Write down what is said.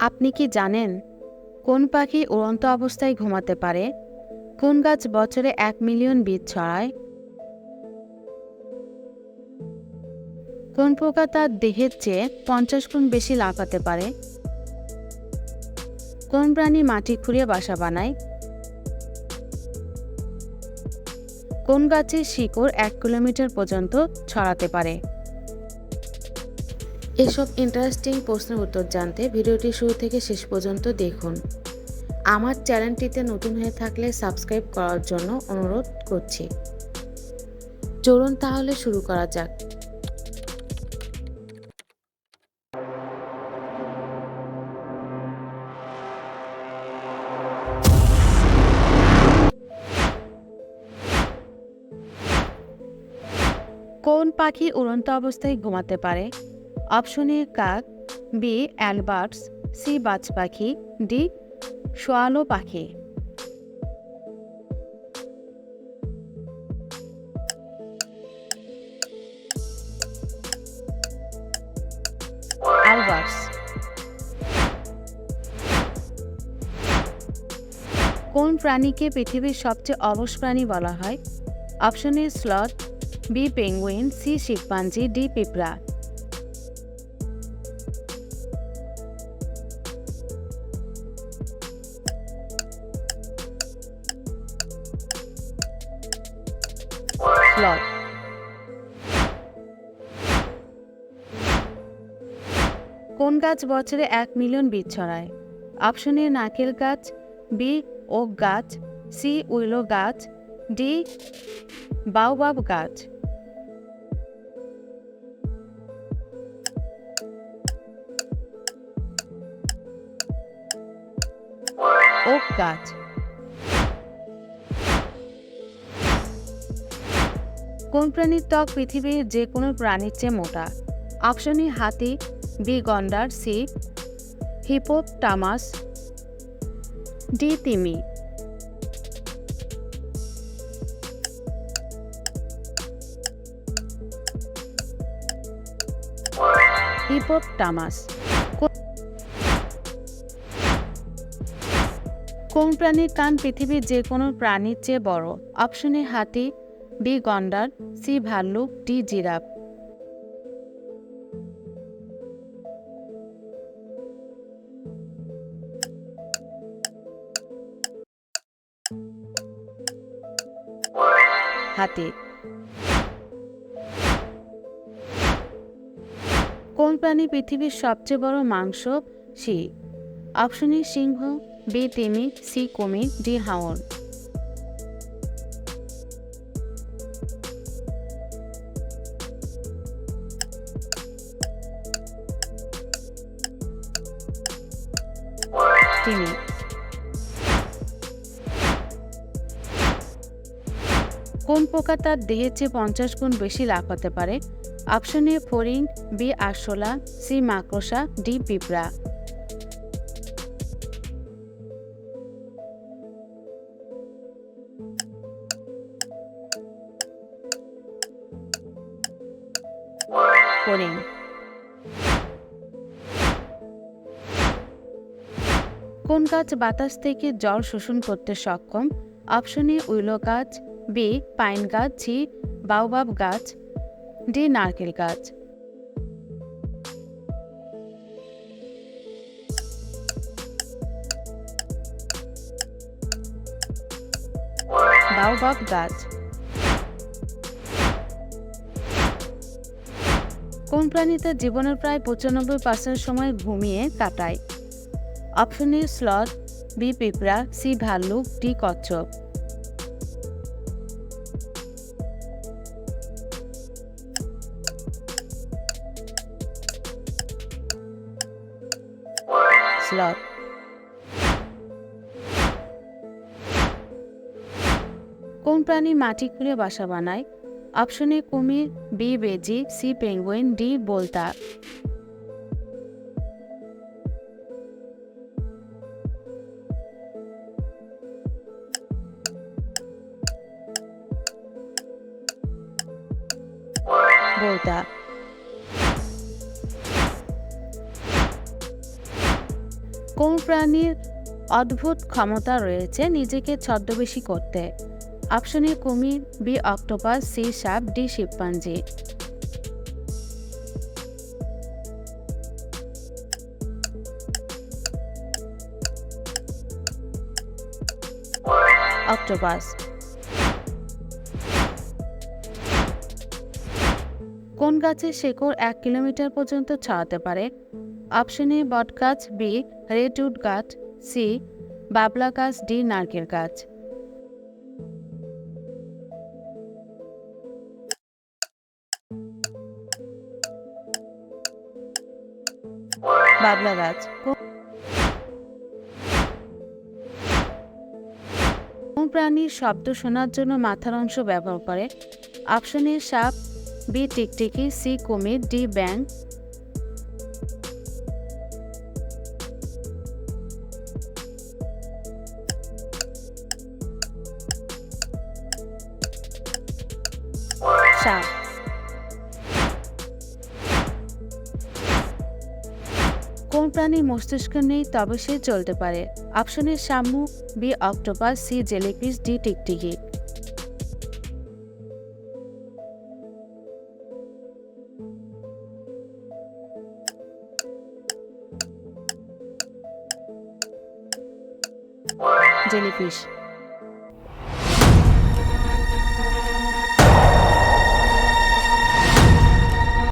আপনি কি জানেন কোন পাখি উড়ন্ত অবস্থায় ঘুমাতে পারে? কোন গাছ বছরে এক মিলিয়ন বীজ ছড়ায়? কোন পোকা তার দেহের চেয়ে পঞ্চাশ গুণ বেশি লাফাতে পারে? কোন প্রাণী মাটি খুঁড়িয়ে বাসা বানায়? কোন গাছের শিকড় এক কিলোমিটার পর্যন্ত ছড়াতে পারে? এসব ইন্টারেস্টিং প্রশ্নের উত্তর জানতে ভিডিওটি শুরু থেকে শেষ পর্যন্ত দেখুন। আমার চ্যানেলটিতে নতুন হয়ে থাকলে সাবস্ক্রাইব করার জন্য অনুরোধ করছি। চলুন তাহলে শুরু করা যাক। কোন পাখি উড়ন্ত অবস্থায় ঘুমাতে পারে? অপশন এ কাক, বি, অ্যালবার্টস, সি বাজ পাখি ডি সোয়ালো পাখি। কোন প্রাণীকে পৃথিবীর সবচেয়ে অলস প্রাণী বলা হয়? Option A sloth B, penguin, C, chimpanzee, D, পিঁপড়া। স্লথ কোন গাছ বছরে এক মিলিয়ন বীজ ছড়ায়? অপশন এ নারকেল গাছ, বি ওক গাছ, সি উইলো গাছ, ডি বাউবাব গাছ। ওক গাছ। কোন প্রাণীর ত্বক পৃথিবীর যে কোনো প্রাণীর চেয়ে মোটা? অপশন হাতি, বি, গন্ডার, সি, হিপোপটামাস, ডি, তিমি। হিপোপটামাস। কোন প্রাণীর কান পৃথিবীর যে কোনো প্রাণীর চেয়ে বড়? অপশন হাতি বি গন্ডার সি ভাল্লুক ডি জিরাফ হাতি। কোন প্রাণী পৃথিবীর সবচেয়ে বড় মাংস? সি। অপশন সিংহ, বি. তিমি, সি. কুমির, ডি. হাওর তিমি কোন পোকা তার দেহের চেয়ে পঞ্চাশ গুণ বেশি লাভ হতে পারে? অপশন এ ফড়িং বি, আরশোলা, সি, মাকড়সা, ডি, পিঁপড়া। ফড়িং কোন গাছ বাতাস থেকে জল শোষণ করতে সক্ষম? অপশন এ, উইলো গাছ বি পাইন গাছ সি বাউবাব গাছ ডি নারকেল গাছ। বাউবাব গাছ। কোন প্রাণী তার জীবনের প্রায় পঁচানব্বই পার্সেন্ট সময় ঘুমিয়ে কাটায়? অপশন এ স্লথ বি পিঁপড়া সি ভাল্লুক ডি কচ্ছপ স্লথ কোন প্রাণী মাটি খুঁড়ে বাসা বানায়? অপশন কুমির বি বেজি সি পেঙ্গুইন ডি বোলতা। বোলতা কোন প্রাণীর অদ্ভুত ক্ষমতা রয়েছে নিজেকে ছদ্মবেশী করতে? অপশন এ কুমির, বি অক্টোপাস, সি সাপ, ডি শিবপাঞ্জি অক্টোপাস। কোন গাছের শেকড় এক কিলোমিটার পর্যন্ত ছড়াতে পারে? অপশন এ বট গাছ বি, রেডউড গাছ, সি, বাবলা গাছ, ডি, নারকেল গাছ। বাবলা গাছ। কোন প্রাণীর শব্দ শোনার জন্য মাথার অংশ ব্যবহার করে? অপশন এ, সাপ বি টিকটিকি সি কুমির ডি ব্যাং সাপ কোন প্রাণীর মস্তিষ্ক নেই তবে সে চলতে পারে। অপশনে শামুক B octopus, C jellyfish, D টিকটিকি। জেলিফিশ।